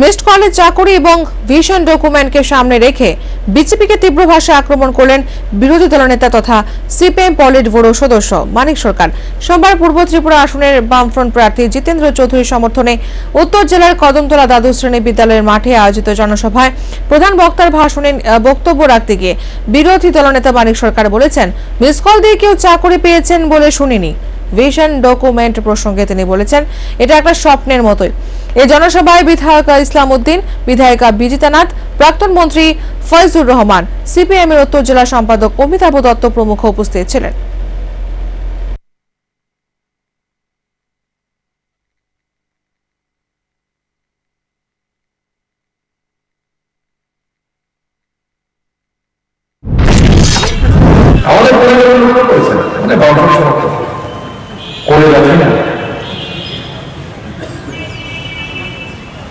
Missed college চাকরি এবং vision ডকুমেন্টকে সামনে রেখে বিজেপিকে তীব্র ভাষায় আক্রমণ করলেন বিরোধী দলনেতা তথা সিপিএম পলিট ব্যুরো সদস্য মানিক সরকার। সোমবার পূর্ব ত্রিপুরা আসনের বামফ্রন্ট প্রার্থী জিতেন্দ্র চৌধুরীর সমর্থনে উত্তর জেলার কদমতলা দ্বাদশ শ্রেণি বিদ্যালয়ের মাঠে আয়োজিত জনসভায় প্রধান বক্তার ভাষণে বক্তব্য রাখতে গিয়ে বিরোধী দলনেতা মানিক সরকার বলেছেন মিস কল দিয়ে কেউ চাকরি পেয়েছেন বলে শুনিনি। ভিশন ডকুমেন্ট প্রসঙ্গে তিনি বলেছেন, এটা একটা স্বপ্নের মতোই। এ জনসভায় বিধায়ক ইসলাম উদ্দিন বিধায়িকা বিজিতানাথ প্রাক্তন মন্ত্রী ফয়জুর রহমান সিপিএম এর উত্তর জেলা সম্পাদক অমিতাভ দত্ত প্রমুখ উপস্থিত ছিলেন।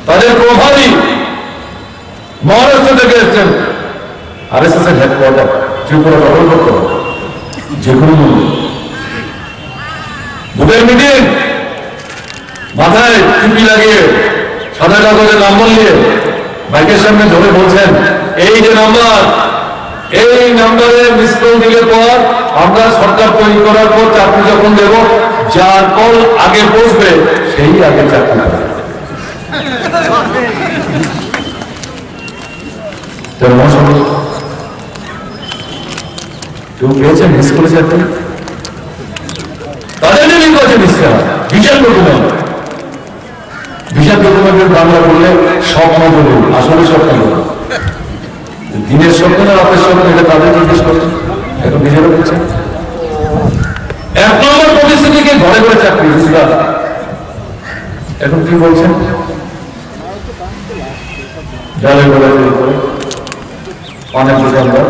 তাদের প্রভাবই মহারাষ্ট্র থেকে এসছেন আর এস এস এর হেডকোয়ার্টার ত্রিপুরা দখল করতে যে কোনো ভোটের মিটিং, মাথায় টুপি লাগিয়ে, সাদা কাগজের নাম্বার নিয়ে বাইকের সামনে ধরে বলছেন, এই যে নাম্বার, এই নাম্বারে মিস কল দিলে পর আমরা সরকার তৈরি করার পর চাকরি যখন দেব যার কল আগে বসবে, সেই আগে চাকরি বললে বলুন, আসলে দিনের স্বপ্ন না রাতের স্বপ্ন, এটা তাদের জিজ্ঞেস এখন পরিস্থিতিকে ঘরে ঘরে চাকরি রোজগার এখন কি বলছেন? ডালের বেলা তৈরি করে অনেক দোকানদার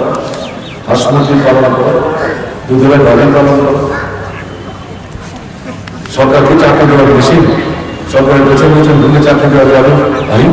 পালন করে, দুধের পালন করে। সরকারকে চাকরি দেওয়ার বেশি সরকারের পেছনে পেছনে ঢুকে চাকরি দেওয়া যাবে ভাই